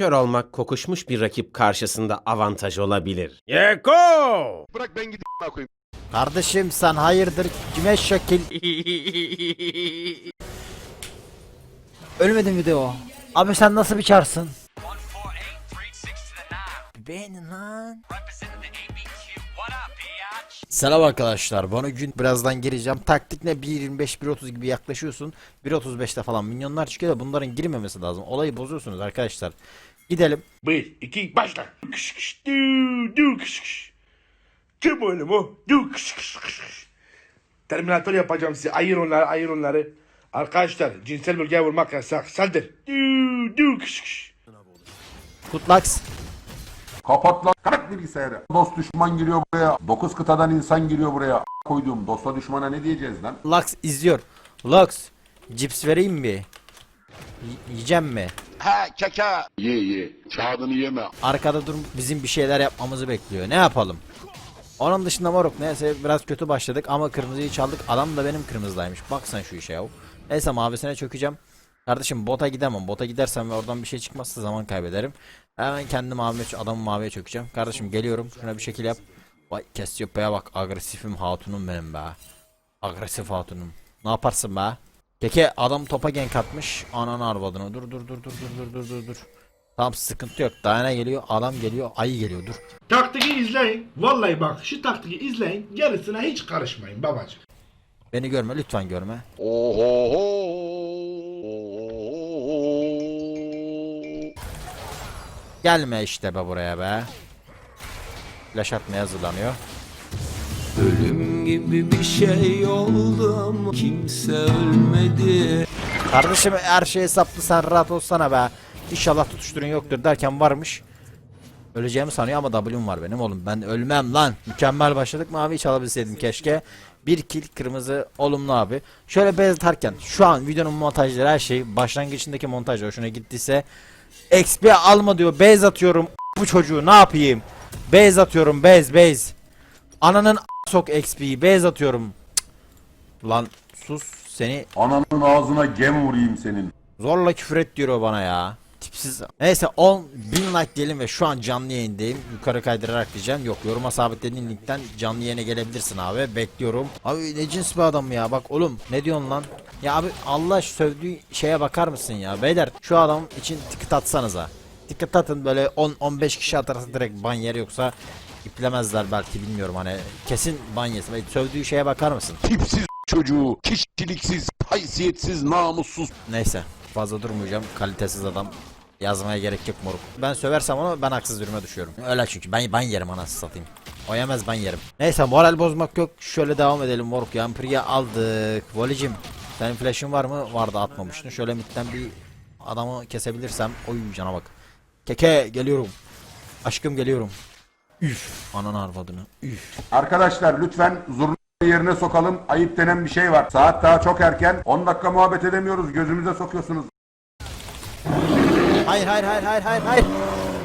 Kör olmak kokuşmuş bir rakip karşısında avantaj olabilir. Yeko! Bırak ben gideyim a**ına koyayım. Kardeşim sen hayırdır kime şekil? Ölmedin video. Abi sen nasıl bir çarsın? Beğenin lan. Selam arkadaşlar. Bana gün birazdan gireceğim. Taktik ne? 1.25 1.30 gibi yaklaşıyorsun. 1.35'te falan minyonlar çıkıyor da bunların girmemesi lazım. Olayı bozuyorsunuz arkadaşlar. Gidelim. Bir, iki, başla. Kış kış, du, du, kış kış. Kim oğlum o? Du, kış kış kış kış. Terminator yapacağım size. Ayır onları, ayır onları. Arkadaşlar cinsel bölgeye vurmak yasak. Saldır. Du, du, kış kış. Kutlax. Kapat lan. Kapat bilgisayarı. Dost düşman giriyor buraya. Dokuz kıtadan insan giriyor buraya. A- Koyduğum dosta düşmana ne diyeceğiz lan? Lux izliyor. Lux. Cips vereyim mi? Y- yiyeceğim mi? Ha kaka. Ye ye. Kağıdını yeme. Arkada dur bizim bir şeyler yapmamızı bekliyor. Ne yapalım? Onun dışında moruk neyse biraz kötü başladık ama kırmızıyı çaldık. Adam da benim kırmızıdaymış. Bak sen şu işe ya. Neyse mavisine çökeceğim. Kardeşim bota gidemem. Bota gidersem ve oradan bir şey çıkmazsa zaman kaybederim. Hemen kendi maviye, adamı maviye çökeceğim. Kardeşim geliyorum. Şuna bir şekil yap. Vay Cassiopea'ya bak. Agresifim hatunum benim be. Agresif hatunum. Ne yaparsın be? Peki adam topa gank atmış. Ananı arvadını. Dur dur dur dur dur dur dur dur. dur Tamam sıkıntı yok. Dayana geliyor, adam geliyor, ayı geliyor. Dur. Taktiği izleyin. Vallahi bak şu taktiği izleyin. Gerisine hiç karışmayın babacığım. Beni görme lütfen görme. Gelme işte be buraya be. Flash atmaya hazırlanıyor. Ölüm gibi bir şey oldu ama kimse ölmedi. Kardeşim her şey hesaplı sen rahat olsana be. İnşallah tutuşturun yoktur derken varmış. Öleceğimi sanıyor ama W'm var benim oğlum. Ben ölmem lan. Mükemmel başladık. Mavi çalabilseydim keşke. Bir kill kırmızı olumlu abi. Şöyle bez atarken şu an videonun montajları her şey başlangıcındaki montaj hoşuna gittiyse XP alma diyor. Bez atıyorum. Bu çocuğu ne yapayım? Bez atıyorum. Bez bez. Ananın sok XP'yi bez atıyorum. Cık. Lan sus seni Ananın ağzına gem vurayım senin. Zorla küfür et diyor o bana ya. Tipsiz. Neyse 10 bin like diyelim ve şu an canlı yayındayım. Yukarı kaydırarak diyeceğim. Yok yoruma sabitlediğin linkten canlı yayına gelebilirsin abi. Bekliyorum. Abi ne cins bir adam ya. Bak oğlum ne diyorsun lan? Ya abi Allah sövdüğü şeye bakar mısın ya? Beyler şu adam için ticket atsanıza. Ticket atın böyle 10-15 kişi atarsa direkt ban yer yoksa iplemezler belki bilmiyorum hani kesin ban yesin. Böyle Sövdüğü şeye bakar mısın? Tipsiz çocuğu. Kişiliksiz, haysiyetsiz, namussuz. Neyse fazla durmayacağım. Kalitesiz adam. Yazmaya gerek yok moruk. Ben söversem onu ben haksız duruma düşüyorum. Öyle çünkü ben ben yerim anasını satayım. O yemez ben yerim. Neyse moral bozmak yok. Şöyle devam edelim moruk. Yampiri'yi aldık. Volicim senin flash'ın var mı? Vardı atmamıştın. Şöyle midden bir adamı kesebilirsem. Oy cana bak. Keke geliyorum. Aşkım geliyorum. Üf. Ananı arvadını. Üf. Arkadaşlar lütfen zurna yerine sokalım. Ayıp denen bir şey var. Saat daha çok erken. 10 dakika muhabbet edemiyoruz. Gözümüze sokuyorsunuz. Hayır hayır hayır hayır hayır hayır.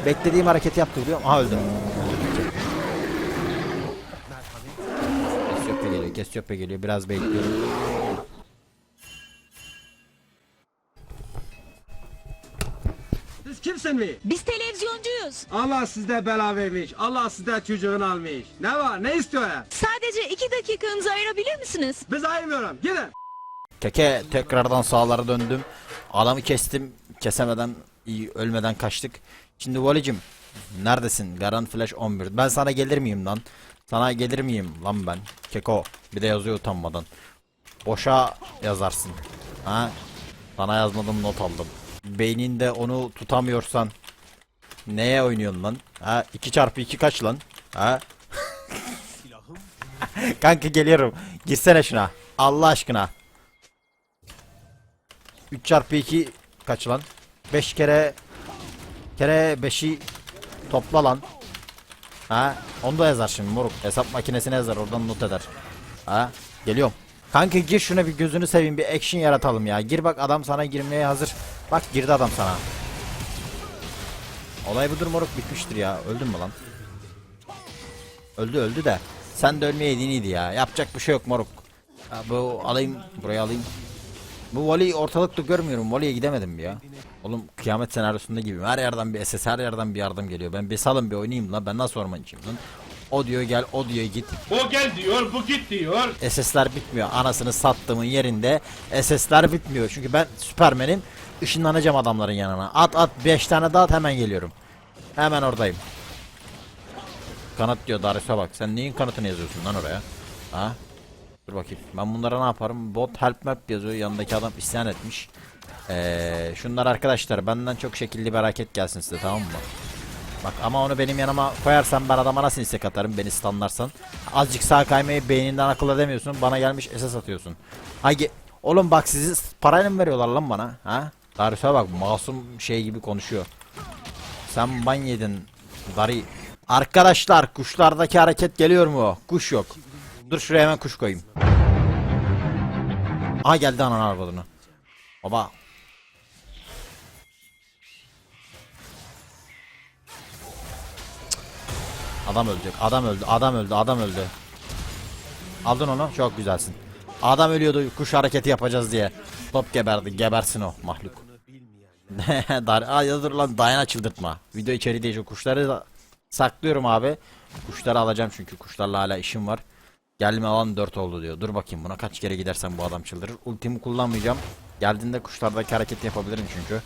Beklediğim hareketi yaptı biliyor musun? Aha öldüm. Kesyope geliyor, Kesyope geliyor. Biraz bekliyorum. Kimsin mi? Biz televizyoncuyuz. Allah sizde bela vermiş. Allah sizde çocuğunu almış. Ne var? Ne istiyor ya? Sadece iki dakikanızı ayırabilir misiniz? Biz ayırmıyorum. Gidin. Keke tekrardan sağlara döndüm. Adamı kestim. Kesemeden, iyi ölmeden kaçtık. Şimdi Vali'cim neredesin? Garant Flash 11. Ben sana gelir miyim lan? Sana gelir miyim lan ben? Keko. Bir de yazıyor utanmadan. Boşa yazarsın. Ha? Sana yazmadım not aldım. Beyninde onu tutamıyorsan neye oynuyorsun lan? Ha 2 çarpı 2 kaç lan? Ha? Kanka geliyorum. Girsene şuna. Allah aşkına. 3 çarpı 2 kaç lan? 5 kere kere 5'i topla lan. Ha? Onu da yazar şimdi moruk. Hesap makinesine yazar oradan not eder. Ha? Geliyorum. Kanka gir şuna bir gözünü seveyim bir action yaratalım ya. Gir bak adam sana girmeye hazır. Bak girdi adam sana. Olay budur moruk bitmiştir ya. Öldün mü lan? Öldü öldü de. Sen de ölmeyeydin iyiydi ya. Yapacak bir şey yok moruk. Ya bu alayım buraya alayım. Bu voleyi ortalıkta görmüyorum. Voleye gidemedim ya. Oğlum kıyamet senaryosunda gibi. Her yerden bir SS, her yerden bir yardım geliyor. Ben bir salın bir oynayayım lan. Ben nasıl ormancıyım lan? O diyor gel, o diyor git. O gel diyor, bu git diyor. SS'ler bitmiyor. Anasını sattığımın yerinde SS'ler bitmiyor. Çünkü ben Süpermen'im. Işınlanacağım adamların yanına. At at 5 tane daha at hemen geliyorum. Hemen oradayım. Kanat diyor Darius'a bak. Sen neyin kanatını yazıyorsun lan oraya? Ha? Dur bakayım. Ben bunlara ne yaparım? Bot help map yazıyor. Yanındaki adam isyan etmiş. Ee, şunlar arkadaşlar benden çok şekilli bir hareket gelsin size tamam mı? Bak ama onu benim yanıma koyarsan ben adama nasıl istek atarım beni standlarsan. Azıcık sağ kaymayı beyninden akıl edemiyorsun. Bana gelmiş esas atıyorsun. Haydi oğlum bak sizi parayla mı veriyorlar lan bana? Ha? Darius'a bak masum şey gibi konuşuyor. Sen ban yedin Dari. Arkadaşlar kuşlardaki hareket geliyor mu? Kuş yok. Dur şuraya hemen kuş koyayım. Aha geldi anan arabadını. Baba. Adam ölecek. Adam öldü. Adam öldü. Adam öldü. Aldın onu. Çok güzelsin. Adam ölüyordu kuş hareketi yapacağız diye. Top geberdi. Gebersin o mahluk. Dar Ay dur lan dayana çıldırtma. Video içeriği değil. Kuşları da saklıyorum abi. Kuşları alacağım çünkü kuşlarla hala işim var. Gelme alan 4 oldu diyor. Dur bakayım buna kaç kere gidersem bu adam çıldırır. Ultimi kullanmayacağım. Geldiğinde kuşlardaki hareketi yapabilirim çünkü.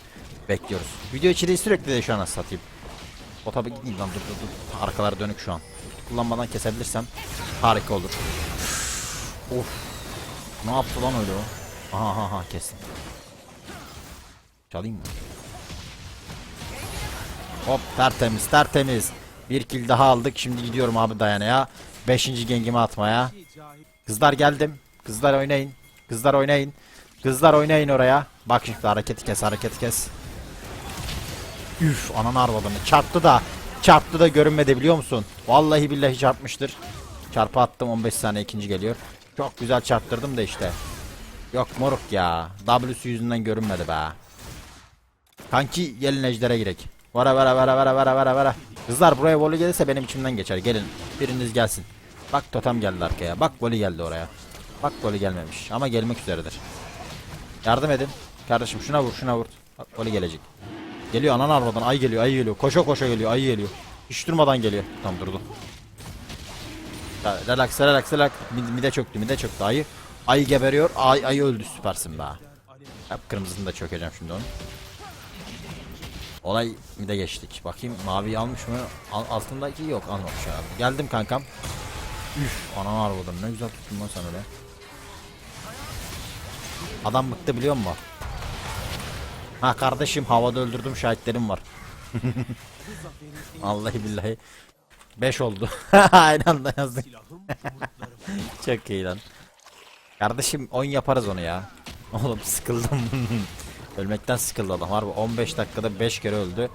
Bekliyoruz. Video içeriği sürekli de şu an satayım. O tabi gideyim lan dur dur dur. Arkalar dönük şu an. Kullanmadan kesebilirsem harika olur. of. Ne yaptı lan öyle o? Aha aha aha kesin. Çalayım mı? Hop tertemiz tertemiz. Bir kill daha aldık. Şimdi gidiyorum abi dayanaya. Beşinci gengimi atmaya. Kızlar geldim. Kızlar oynayın. Kızlar oynayın. Kızlar oynayın oraya. Bak şimdi hareketi kes hareketi kes. Üf ananı arvadını çarptı da çarptı da görünmedi biliyor musun? Vallahi billahi çarpmıştır. Çarpı attım 15 saniye ikinci geliyor. Çok güzel çarptırdım da işte. Yok moruk ya. W'su yüzünden görünmedi be. Kanki gelin ejdere girek. Vara vara vara vara vara vara vara. Kızlar buraya voley gelirse benim içimden geçer. Gelin. Biriniz gelsin. Bak totem geldi arkaya. Bak voley geldi oraya. Bak voley gelmemiş. Ama gelmek üzeredir. Yardım edin. Kardeşim şuna vur şuna vur. Bak voley gelecek. Geliyor anan arvadan ay geliyor ay geliyor. Koşa koşa geliyor ay geliyor. Hiç durmadan geliyor. Tam durdu. Relax relax relax. Mid, mide çöktü mide çöktü ayı. Ayı geberiyor. Ay ayı öldü süpersin be. Hep kırmızını da çökeceğim şimdi onu. Olay mide geçtik. Bakayım mavi almış mı? Al, altındaki yok almamış abi. Geldim kankam. Üf anan arvadan ne güzel tuttun lan sen öyle. Adam bıktı biliyor musun? Ha kardeşim havada öldürdüm şahitlerim var. Vallahi billahi. 5 oldu. Aynı anda yazdık. Çok iyi lan. Kardeşim 10 yaparız onu ya. Oğlum sıkıldım. Ölmekten sıkıldı adam. Harbi 15 dakikada 5 kere öldü.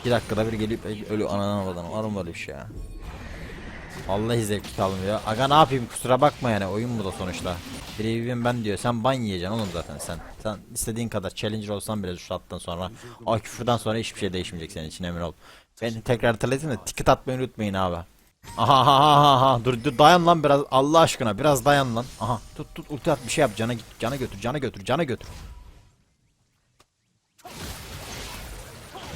2 dakikada bir gelip ölüyor ananı havadan. Var mı böyle bir şey ya? Vallahi zevki kalmıyor. Aga ne yapayım kusura bakma yani oyun bu da sonuçta. Brevium ben diyor sen ban yiyeceksin oğlum zaten sen. Sen istediğin kadar challenger olsan bile şu saatten sonra o küfürden sonra hiçbir şey değişmeyecek senin için emin ol. Ben tekrar hatırlatayım da ticket atmayı unutmayın abi. Aha aha aha aha dur dur dayan lan biraz Allah aşkına biraz dayan lan. Aha tut tut ulti at bir şey yap cana git cana götür cana götür cana götür.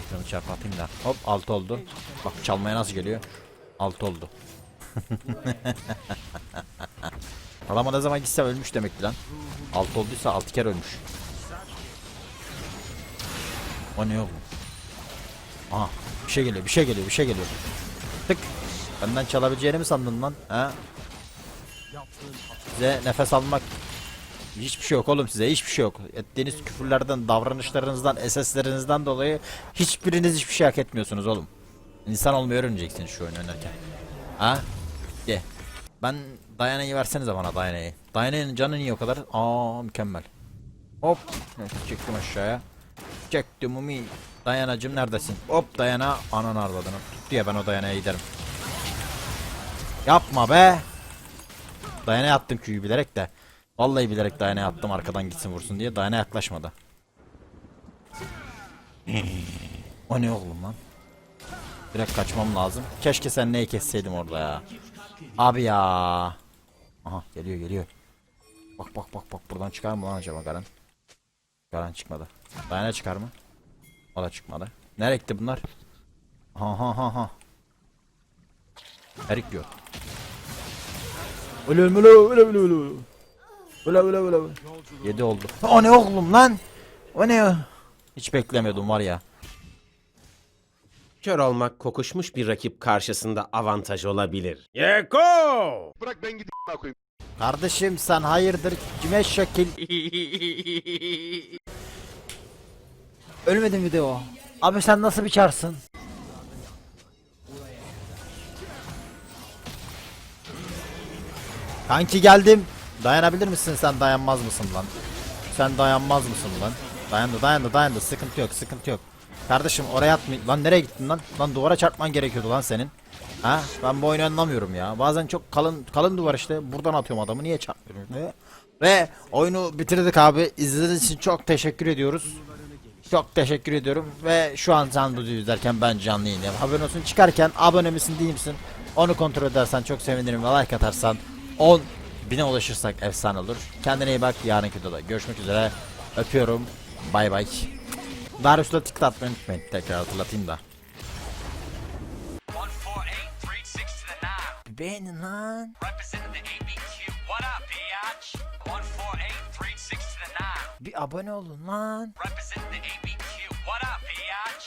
Ekranı çarp atayım da. Hop 6 oldu. Bak çalmaya nasıl geliyor? 6 oldu. Adama ne zaman gitsem ölmüş demekti lan. 6 olduysa 6 kere ölmüş. O ne oğlum? Aha bir şey geliyor bir şey geliyor bir şey geliyor. Tık. Benden çalabileceğini mi sandın lan? Ha? Size nefes almak Hiçbir şey yok oğlum size hiçbir şey yok. Ettiğiniz küfürlerden, davranışlarınızdan, eseslerinizden dolayı hiçbiriniz hiçbir şey hak etmiyorsunuz oğlum. İnsan olmayı öğreneceksiniz şu oyun oynarken. Ha? Ye. Ben Dayana'yı versenize bana Dayana'yı. Dayana'nın canı niye o kadar? Aa mükemmel. Hop. Çıktım aşağıya. Çektim umi. Dayanacım neredesin? Hop Dayana anan arvadını. Tuttu ya ben o Dayana'ya giderim. Yapma be. Dayana'ya attım Q'yu bilerek de. Vallahi bilerek Dayana'ya attım arkadan gitsin vursun diye. Dayana yaklaşmadı. o ne oğlum lan? Direkt kaçmam lazım. Keşke sen neyi kesseydim orada ya. Abi ya. Aha geliyor geliyor. Bak bak bak bak buradan çıkar mı lan acaba Garen? Garan çıkmadı. Dayana çıkar mı? O da çıkmadı. Nereye gitti bunlar? Ha ha ha ha. Erik diyor. Öyle öyle öyle öyle. Öyle öyle öyle. öyle. Yedi oldu. O ne oğlum lan? O ne? Hiç beklemiyordum var ya. Kör olmak kokuşmuş bir rakip karşısında avantaj olabilir. Yeko! Bırak ben gideyim a**ına koyayım. Kardeşim sen hayırdır kime şekil? Ölmedi mi de o? Abi sen nasıl bir çarsın? Kanki geldim. Dayanabilir misin sen dayanmaz mısın lan? Sen dayanmaz mısın lan? Dayandı dayandı dayandı sıkıntı yok sıkıntı yok. Kardeşim oraya atma. Lan nereye gittin lan? Lan duvara çarpman gerekiyordu lan senin. Ha? Ben bu oyunu anlamıyorum ya. Bazen çok kalın kalın duvar işte. Buradan atıyorum adamı. Niye çarpmıyorum? Ne? Ve oyunu bitirdik abi. İzlediğiniz için çok teşekkür ediyoruz. Çok teşekkür ediyorum ve şu an canlı video izlerken ben canlı yayındayım. Haberin olsun çıkarken abone misin değil misin? Onu kontrol edersen çok sevinirim ve like atarsan 10 bine ulaşırsak efsane olur. Kendine iyi bak yarınki videoda görüşmek üzere. Öpüyorum. Bay bay. Darius'la tık atmayı unutmayın. Tekrar hatırlatayım da. Beğenin lan. Bir abone olun lan.